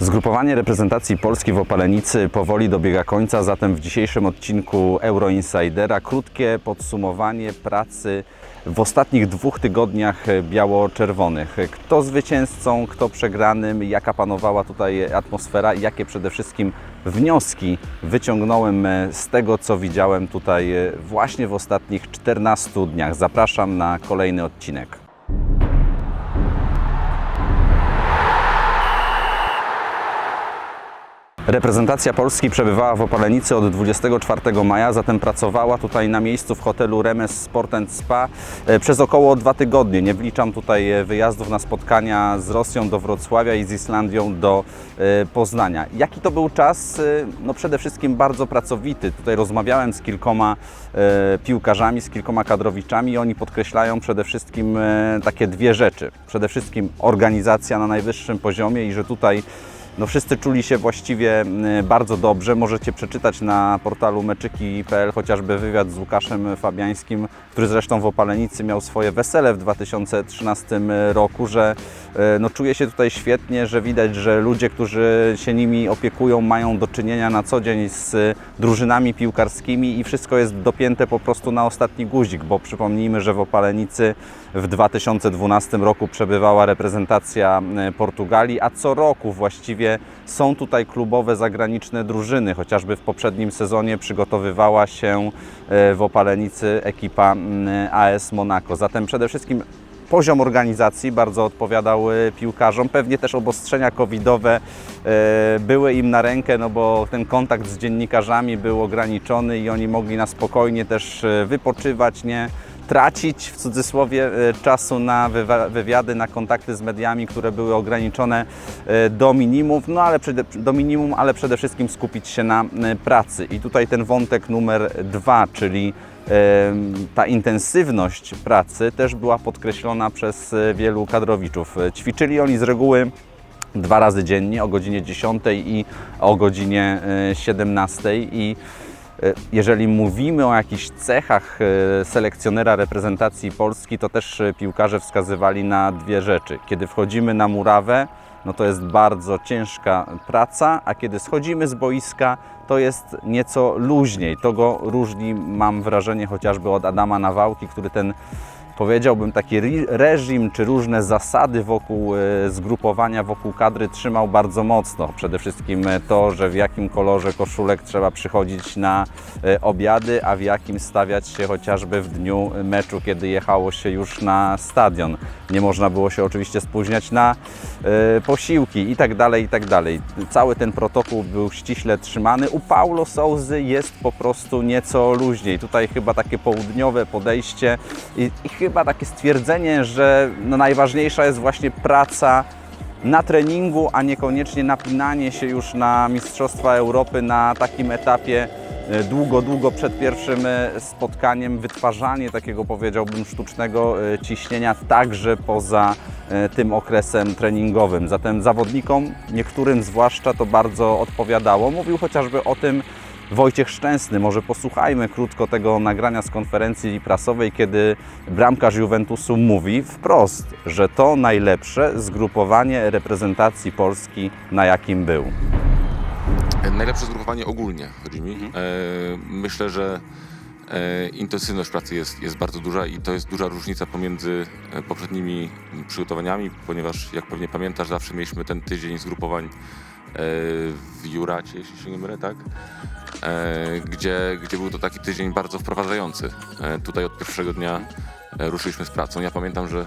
Zgrupowanie reprezentacji Polski w Opalenicy powoli dobiega końca, zatem w dzisiejszym odcinku Euro Insidera krótkie podsumowanie pracy w ostatnich dwóch tygodniach biało-czerwonych. Kto zwycięzcą, kto przegranym, jaka panowała tutaj atmosfera i jakie przede wszystkim wnioski wyciągnąłem z tego, co widziałem tutaj właśnie w ostatnich 14 dniach. Zapraszam na kolejny odcinek. Reprezentacja Polski przebywała w Opalenicy od 24 maja, zatem pracowała tutaj na miejscu w hotelu Remes Sport Spa e, przez około dwa tygodnie. Nie wliczam tutaj e, wyjazdów na spotkania z Rosją do Wrocławia i z Islandią do e, Poznania. Jaki to był czas? No przede wszystkim bardzo pracowity. Tutaj rozmawiałem z kilkoma piłkarzami, z kilkoma kadrowiczami i oni podkreślają przede wszystkim takie dwie rzeczy. Przede wszystkim organizacja na najwyższym poziomie i że tutaj no wszyscy czuli się właściwie y, bardzo dobrze. Możecie przeczytać na portalu meczyki.pl chociażby wywiad z Łukaszem Fabiańskim, który zresztą w Opalenicy miał swoje wesele w 2013 roku, że y, no, czuje się tutaj świetnie, że widać, że ludzie, którzy się nimi opiekują, mają do czynienia na co dzień z drużynami piłkarskimi i wszystko jest dopięte po prostu na ostatni guzik, bo przypomnijmy, że w Opalenicy w 2012 roku przebywała reprezentacja y, Portugalii, a co roku właściwie są tutaj klubowe zagraniczne drużyny. Chociażby w poprzednim sezonie przygotowywała się y, w Opalenicy ekipa AS Monaco. Zatem przede wszystkim poziom organizacji bardzo odpowiadał y, piłkarzom. Pewnie też obostrzenia covidowe y, były im na rękę, no bo ten kontakt z dziennikarzami był ograniczony i oni mogli na spokojnie też wypoczywać, nie tracić w cudzysłowie y, czasu na wywiady, na kontakty z mediami, które były ograniczone y, do minimum, no ale przede, do minimum, ale przede wszystkim skupić się na pracy. I tutaj ten wątek numer dwa, czyli ta intensywność pracy też była podkreślona przez e, wielu kadrowiczów. E, Ćwiczyli oni z reguły dwa razy dziennie o godzinie 10 i o godzinie e, 17 i e, jeżeli mówimy o jakichś cechach e, selekcjonera reprezentacji Polski, to też e, piłkarze wskazywali na dwie rzeczy. Kiedy wchodzimy na murawę, no to jest bardzo ciężka praca, a kiedy schodzimy z boiska, to jest nieco luźniej. To go różni, mam wrażenie, chociażby od Adama Nawałki, który ten powiedziałbym taki reżim czy różne zasady wokół e, zgrupowania, wokół kadry trzymał bardzo mocno. Przede wszystkim e, to, że w jakim kolorze koszulek trzeba przychodzić na e, obiady, a w jakim stawiać się chociażby w dniu meczu, kiedy jechało się już na stadion. Nie można było się oczywiście spóźniać na posiłki i tak dalej, i tak dalej. Cały ten protokół był ściśle trzymany. U Paulo Souzy jest po prostu nieco luźniej. Tutaj chyba takie południowe podejście i, i chyba takie stwierdzenie, że no najważniejsza jest właśnie praca na treningu, a niekoniecznie napinanie się już na Mistrzostwa Europy na takim etapie e, długo, długo przed pierwszym e, spotkaniem, wytwarzanie takiego powiedziałbym sztucznego e, ciśnienia także poza tym okresem treningowym. Zatem zawodnikom, niektórym zwłaszcza to bardzo odpowiadało. Mówił chociażby o tym Wojciech Szczęsny. Może posłuchajmy krótko tego nagrania z konferencji prasowej, kiedy bramkarz Juventusu mówi wprost, że to najlepsze zgrupowanie reprezentacji Polski, na jakim był. Najlepsze zgrupowanie ogólnie, chodzi mi. E, myślę, że e, intensywność pracy jest, jest bardzo duża i to jest duża różnica pomiędzy e, poprzednimi przygotowaniami, ponieważ jak pewnie pamiętasz, zawsze mieliśmy ten tydzień zgrupowań w Juracie, jeśli się nie mylę, tak? E, gdzie, gdzie był to taki tydzień bardzo wprowadzający. E, tutaj od pierwszego dnia e, ruszyliśmy z pracą. Ja pamiętam, że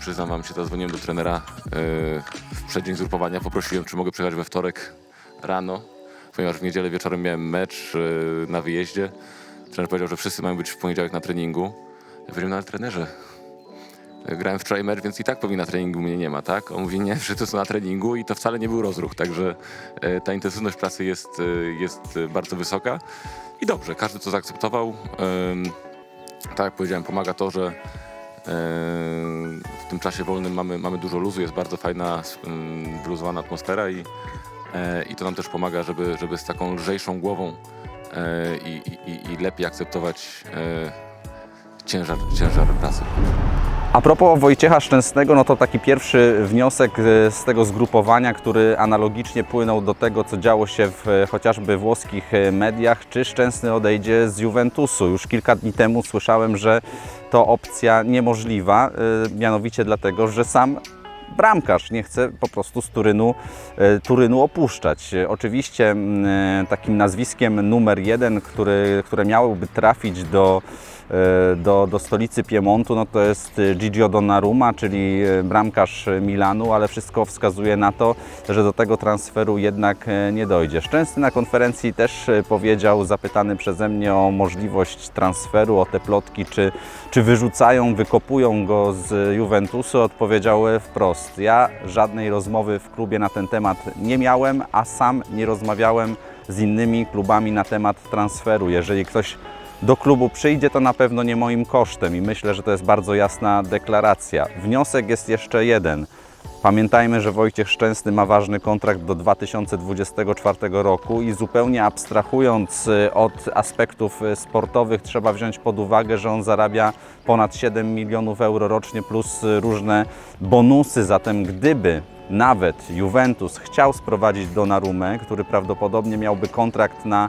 przyznam wam się, zadzwoniłem do trenera e, w przeddzień zgrupowania, poprosiłem, czy mogę przyjechać we wtorek rano, ponieważ w niedzielę wieczorem miałem mecz e, na wyjeździe. Trener powiedział, że wszyscy mają być w poniedziałek na treningu. Ja powiedziałem, no ale trenerze, e, grałem wczoraj mecz, więc i tak pewnie na treningu mnie nie ma, tak? On mówi, nie, wszyscy są na treningu i to wcale nie był rozruch, także e, ta intensywność pracy jest, e, jest bardzo wysoka i dobrze, każdy to zaakceptował. Tak jak powiedziałem, pomaga to, że w tym czasie wolnym mamy, mamy dużo luzu, jest bardzo fajna, wyluzowana atmosfera i, e, i to nam też pomaga, żeby, żeby z taką lżejszą głową i, i, i lepiej akceptować ciężar, ciężar pracy. A propos Wojciecha Szczęsnego, no to taki pierwszy wniosek e, z tego zgrupowania, który analogicznie płynął do tego, co działo się w e, chociażby włoskich e, mediach, czy Szczęsny odejdzie z Juventusu. Już kilka dni temu słyszałem, że to opcja niemożliwa, mianowicie dlatego, że sam bramkarz nie chce po prostu z Turynu, Turynu opuszczać. Oczywiście m, e, takim nazwiskiem numer jeden, który, które miałoby trafić do, do, do stolicy Piemontu, no to jest e, Gigio Donnarumma, czyli e, bramkarz Milanu, ale wszystko wskazuje na to, że do tego transferu jednak e, nie dojdzie. Szczęsny na konferencji też e, powiedział, zapytany przeze mnie o możliwość transferu, o te plotki, czy, czy wyrzucają, wykopują go z Juventusu, odpowiedział e, wprost. Ja żadnej rozmowy w klubie na ten temat nie miałem, a sam nie rozmawiałem z innymi klubami na temat transferu. Jeżeli ktoś do klubu przyjdzie, to na pewno nie moim kosztem i myślę, że to jest bardzo jasna deklaracja. Wniosek jest jeszcze jeden. Pamiętajmy, że Wojciech Szczęsny ma ważny kontrakt do 2024 roku i zupełnie abstrahując y, od aspektów y, sportowych, trzeba wziąć pod uwagę, że on zarabia ponad 7 milionów euro rocznie plus y, różne bonusy. Zatem gdyby nawet Juventus chciał sprowadzić Donnarumę, który prawdopodobnie miałby kontrakt na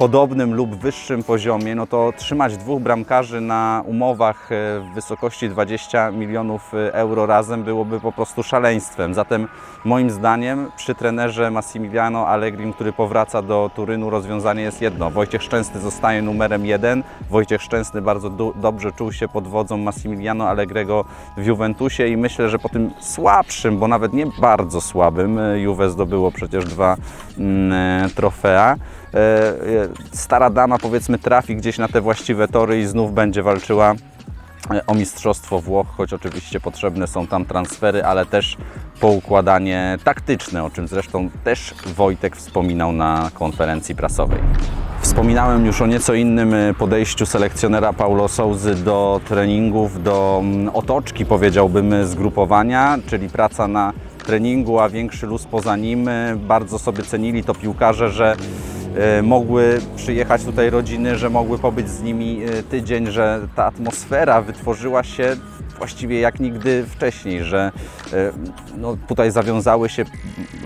podobnym lub wyższym poziomie, no to trzymać dwóch bramkarzy na umowach e, w wysokości 20 milionów e, euro razem byłoby po prostu szaleństwem. Zatem moim zdaniem przy trenerze Massimiliano Allegri, który powraca do Turynu, rozwiązanie jest jedno. Wojciech Szczęsny zostaje numerem jeden. Wojciech Szczęsny bardzo dobrze czuł się pod wodzą Massimiliano Allegrego w Juventusie i myślę, że po tym słabszym, bo nawet nie bardzo słabym, e, Juve zdobyło przecież dwa mm, trofea, stara dama powiedzmy trafi gdzieś na te właściwe tory i znów będzie walczyła e, o Mistrzostwo Włoch, choć oczywiście potrzebne są tam transfery, ale też poukładanie taktyczne, o czym zresztą też Wojtek wspominał na konferencji prasowej. Wspominałem już o nieco innym e, podejściu selekcjonera Paulo Souzy do treningów, do mm, otoczki powiedziałbym zgrupowania, czyli praca na treningu, a większy luz poza nim. E, Bardzo sobie cenili to piłkarze, że e, mogły przyjechać tutaj rodziny, że mogły pobyć z nimi e, tydzień, że ta atmosfera wytworzyła się właściwie jak nigdy wcześniej, że e, no, tutaj zawiązały się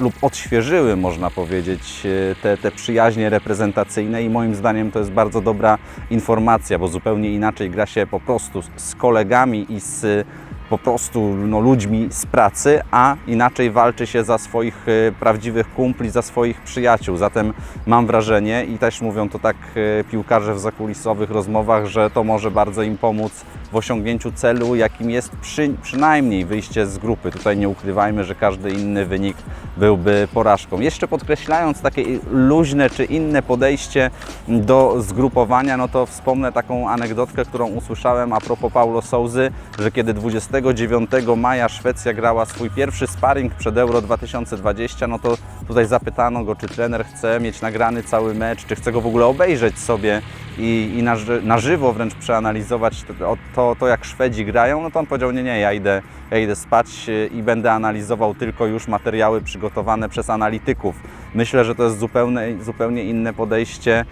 lub odświeżyły, można powiedzieć, e, te, te przyjaźnie reprezentacyjne i moim zdaniem to jest bardzo dobra informacja, bo zupełnie inaczej gra się po prostu z kolegami i z po prostu no, ludźmi z pracy, a inaczej walczy się za swoich e, prawdziwych kumpli, za swoich przyjaciół. Zatem mam wrażenie i też mówią to tak e, piłkarze w zakulisowych rozmowach, że to może bardzo im pomóc w osiągnięciu celu, jakim jest przy, przynajmniej wyjście z grupy. Tutaj nie ukrywajmy, że każdy inny wynik byłby porażką. Jeszcze podkreślając takie luźne czy inne podejście do zgrupowania, no to wspomnę taką anegdotkę, którą usłyszałem a propos Paulo Souzy, że kiedy 29 maja Szwecja grała swój pierwszy sparring przed Euro 2020, no to tutaj zapytano go, czy trener chce mieć nagrany cały mecz, czy chce go w ogóle obejrzeć sobie i, i na, na żywo wręcz przeanalizować to, to, to, jak Szwedzi grają, no to on powiedział, nie, nie, ja idę, ja idę spać i będę analizował tylko już materiały przygotowane przez analityków. Myślę, że to jest zupełnie, zupełnie inne podejście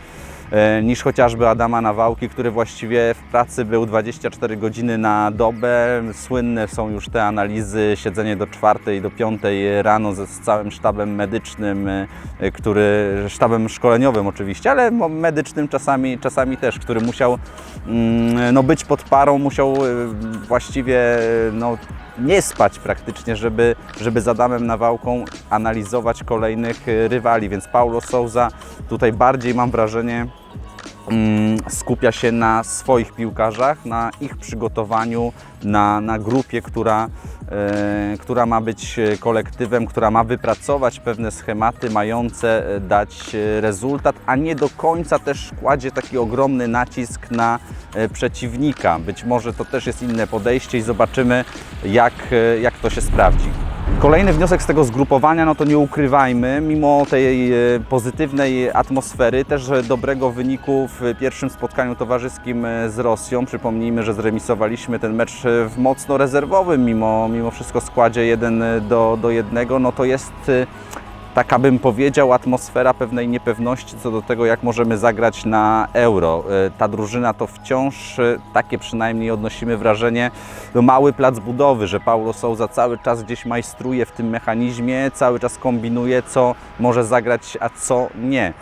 niż chociażby Adama Nawałki, który właściwie w pracy był 24 godziny na dobę. Słynne są już te analizy, siedzenie do czwartej, do piątej rano z całym sztabem medycznym, e, który, sztabem szkoleniowym oczywiście, ale medycznym czasami, czasami też, który musiał mm, no, być pod parą, musiał e, właściwie no, nie spać praktycznie, żeby, żeby z Adamem Nawałką analizować kolejnych e, rywali, więc Paulo Souza tutaj bardziej mam wrażenie skupia się na swoich piłkarzach, na ich przygotowaniu, na, na grupie, która, e, która ma być e, kolektywem, która ma wypracować pewne schematy mające e, dać rezultat, a nie do końca też kładzie taki ogromny nacisk na przeciwnika. Być może to też jest inne podejście i zobaczymy, jak, jak to się sprawdzi. Kolejny wniosek z tego zgrupowania, no to nie ukrywajmy, mimo tej e, pozytywnej atmosfery, też dobrego wyniku w pierwszym spotkaniu towarzyskim e, z Rosją. Przypomnijmy, że zremisowaliśmy ten mecz e, w mocno rezerwowym, mimo, mimo wszystko składzie 1 do, do 1, no to jest taka bym powiedział, atmosfera pewnej niepewności co do tego, jak możemy zagrać na euro. E, Ta drużyna to wciąż, e, takie przynajmniej odnosimy wrażenie, no mały plac budowy, że Paulo Souza cały czas gdzieś majstruje w tym mechanizmie, cały czas kombinuje, co może zagrać, a co nie.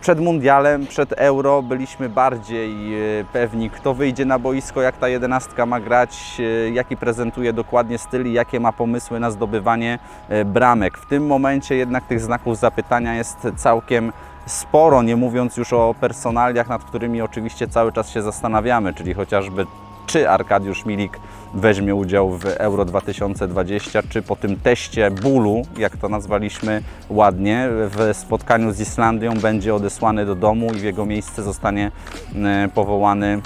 Przed mundialem, przed euro byliśmy bardziej e, pewni, kto wyjdzie na boisko, jak ta jedenastka ma grać, e, jaki prezentuje dokładnie styl i jakie ma pomysły na zdobywanie e, bramek. W tym momencie jednak tych znaków zapytania jest całkiem sporo, nie mówiąc już o personaliach, nad którymi oczywiście cały czas się zastanawiamy, czyli chociażby czy Arkadiusz Milik weźmie udział w Euro 2020, czy po tym teście bólu, jak to nazwaliśmy ładnie, w spotkaniu z Islandią będzie odesłany do domu i w jego miejsce zostanie e, powołany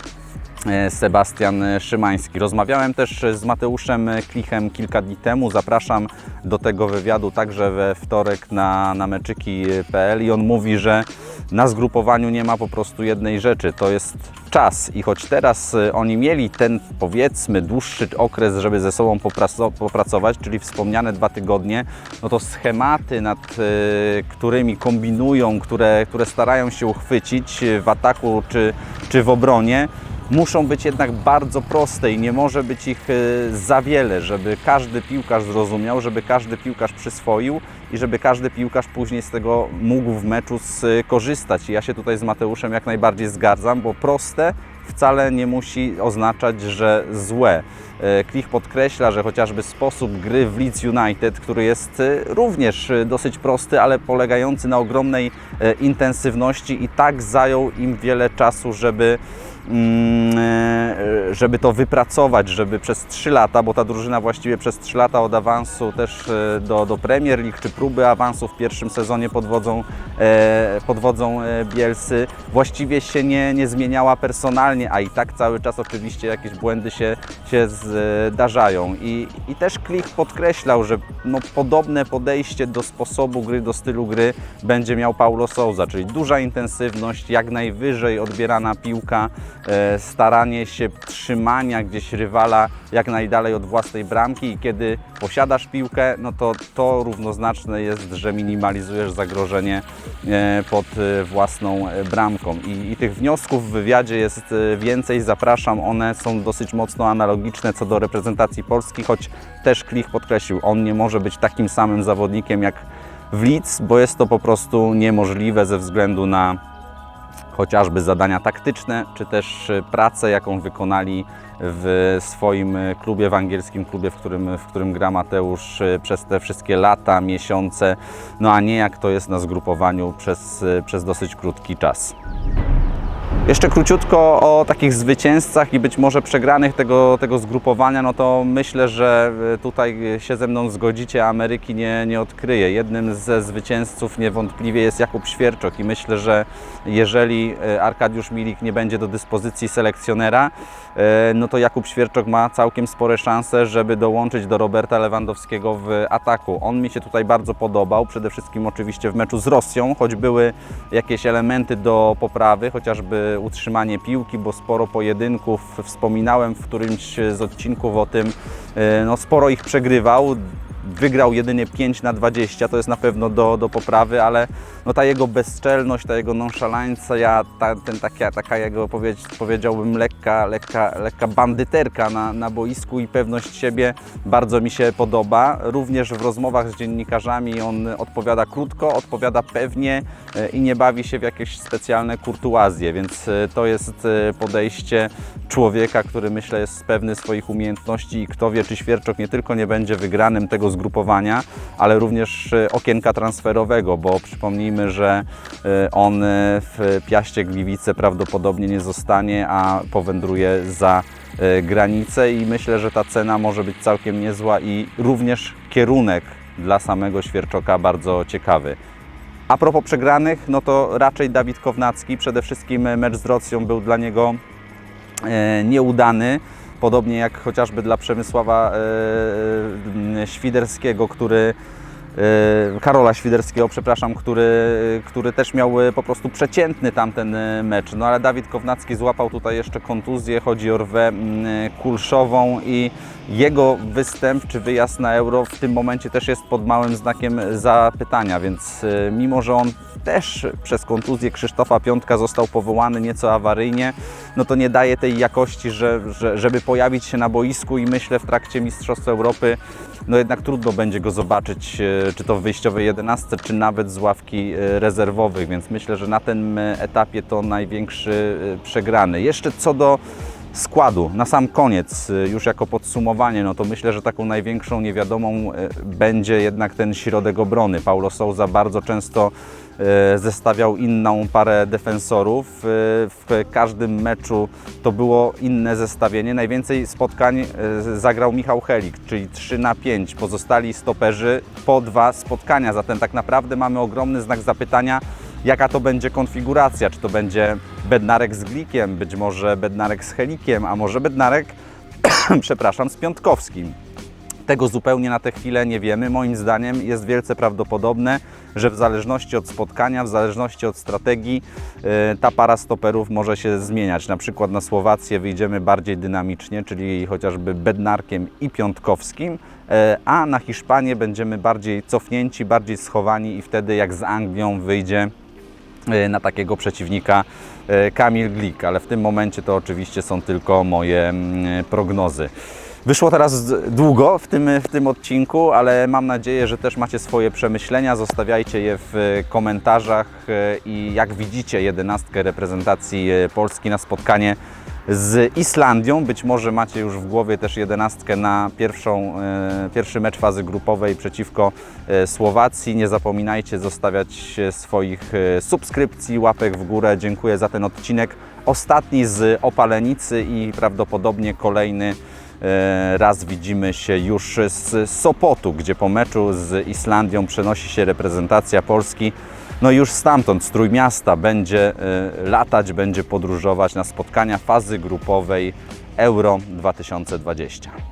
e, Sebastian Szymański. Rozmawiałem też z Mateuszem Klichem kilka dni temu. Zapraszam do tego wywiadu także we wtorek na, na meczyki.pl i on mówi, że na zgrupowaniu nie ma po prostu jednej rzeczy, to jest czas. I choć teraz y, oni mieli ten powiedzmy dłuższy okres, żeby ze sobą popraco- popracować, czyli wspomniane dwa tygodnie, no to schematy, nad y, którymi kombinują, które, które starają się uchwycić w ataku czy, czy w obronie, muszą być jednak bardzo proste i nie może być ich e, za wiele, żeby każdy piłkarz zrozumiał, żeby każdy piłkarz przyswoił i żeby każdy piłkarz później z tego mógł w meczu skorzystać. I ja się tutaj z Mateuszem jak najbardziej zgadzam, bo proste wcale nie musi oznaczać, że złe. E, Klich podkreśla, że chociażby sposób gry w Leeds United, który jest również dosyć prosty, ale polegający na ogromnej intensywności i tak zajął im wiele czasu, żeby żeby to wypracować, żeby przez 3 lata, bo ta drużyna właściwie przez 3 lata od awansu też e, do, do Premier League, czy próby awansu w pierwszym sezonie pod wodzą, e, pod wodzą e, Bielsy, właściwie się nie, nie zmieniała personalnie, a i tak cały czas oczywiście jakieś błędy się, się zdarzają. I, I też Klich podkreślał, że no, podobne podejście do sposobu gry, do stylu gry będzie miał Paulo Souza, czyli duża intensywność, jak najwyżej odbierana piłka, e, staranie się trzymania gdzieś rywala jak najdalej od własnej bramki i kiedy posiadasz piłkę, no to to równoznaczne jest, że minimalizujesz zagrożenie e, pod e, własną e, bramką. I, I tych wniosków w wywiadzie jest e, więcej, zapraszam, one są dosyć mocno analogiczne co do reprezentacji Polski, choć też Klich podkreślił, on nie może być takim samym zawodnikiem jak w Leeds, bo jest to po prostu niemożliwe ze względu na chociażby zadania taktyczne, czy też e, pracę, jaką wykonali w swoim e, klubie, w angielskim klubie, w którym, w którym gra Mateusz e, przez te wszystkie lata, miesiące, no a nie jak to jest na zgrupowaniu przez, przez dosyć krótki czas. Jeszcze króciutko o takich zwycięzcach i być może przegranych tego, tego zgrupowania, no to myślę, że e, tutaj się ze mną zgodzicie, Ameryki nie, nie odkryje. Jednym ze zwycięzców niewątpliwie jest Jakub Świerczok i myślę, że jeżeli e, Arkadiusz Milik nie będzie do dyspozycji selekcjonera, e, no to Jakub Świerczok ma całkiem spore szanse, żeby dołączyć do Roberta Lewandowskiego w ataku. On mi się tutaj bardzo podobał, przede wszystkim oczywiście w meczu z Rosją, choć były jakieś elementy do poprawy, chociażby utrzymanie piłki, bo sporo pojedynków, wspominałem w którymś z odcinków o tym, e, no sporo ich przegrywał, wygrał jedynie 5 na 20, to jest na pewno do, do poprawy, ale no ta jego bezczelność, ta jego nonszalancja, ta, ten, taka, taka jego powiedz, powiedziałbym lekka, lekka, lekka bandyterka na, na boisku i pewność siebie bardzo mi się podoba. Również w rozmowach z dziennikarzami on odpowiada krótko, odpowiada pewnie e, i nie bawi się w jakieś specjalne kurtuazje, więc e, to jest e, podejście człowieka, który myślę jest pewny swoich umiejętności i kto wie, czy Świerczok nie tylko nie będzie wygranym tego zgrupowania, ale również e, okienka transferowego, bo przypomnijmy, że e, on e, w Piaście Gliwice prawdopodobnie nie zostanie, a powędruje za granicę i myślę, że ta cena może być całkiem niezła i również kierunek dla samego Świerczoka bardzo ciekawy. A propos przegranych, no to raczej Dawid Kownacki, przede wszystkim mecz z Rosją był dla niego e, nieudany. Podobnie jak chociażby dla Przemysława e, e, Świderskiego, który e, Karola Świderskiego, przepraszam, który, który też miał po prostu przeciętny tamten mecz. No ale Dawid Kownacki złapał tutaj jeszcze kontuzję, chodzi o rwę mm, kulszową i jego występ czy wyjazd na Euro w tym momencie też jest pod małym znakiem zapytania, więc e, mimo, że on też przez kontuzję Krzysztofa Piątka został powołany nieco awaryjnie, no to nie daje tej jakości, że, że, żeby pojawić się na boisku i myślę w trakcie Mistrzostw Europy, no jednak trudno będzie go zobaczyć, e, czy to w wyjściowej jedenastce, czy nawet z ławki e, rezerwowych, więc myślę, że na tym etapie to największy przegrany. Jeszcze co do składu, na sam koniec, y, już jako podsumowanie, no to myślę, że taką największą niewiadomą y, będzie jednak ten środek obrony. Paulo Souza bardzo często y, zestawiał inną parę defensorów. W każdym meczu to było inne zestawienie. Najwięcej spotkań zagrał Michał Helik, czyli 3 na 5. Pozostali stoperzy po dwa spotkania. Zatem tak naprawdę mamy ogromny znak zapytania, jaka to będzie konfiguracja. Czy to będzie Bednarek z Glikiem, być może Bednarek z Helikiem, a może Bednarek, przepraszam, z Piątkowskim. Tego zupełnie na tę chwilę nie wiemy. Moim zdaniem jest wielce prawdopodobne, że w zależności od spotkania, w zależności od strategii, yy, ta para stoperów może się zmieniać. Na przykład na Słowację wyjdziemy bardziej dynamicznie, czyli chociażby Bednarkiem i Piątkowskim, yy, a na Hiszpanię będziemy bardziej cofnięci, bardziej schowani i wtedy jak z Anglią wyjdzie na takiego przeciwnika e, Kamil Glik, ale w tym momencie to oczywiście są tylko moje mm, prognozy. Wyszło teraz długo w tym, w tym odcinku, ale mam nadzieję, że też macie swoje przemyślenia. Zostawiajcie je w e, komentarzach e, i jak widzicie jedenastkę reprezentacji e, Polski na spotkanie z Islandią. Być może macie już w głowie też jedenastkę na pierwszą, e, pierwszy mecz fazy grupowej przeciwko e, Słowacji. Nie zapominajcie zostawiać swoich e, subskrypcji, łapek w górę. Dziękuję za ten odcinek. Ostatni z Opalenicy i prawdopodobnie kolejny raz widzimy się już z Sopotu, gdzie po meczu z Islandią przenosi się reprezentacja Polski. No już stamtąd, z Trójmiasta, będzie e, latać, będzie podróżować na spotkania fazy grupowej Euro 2020.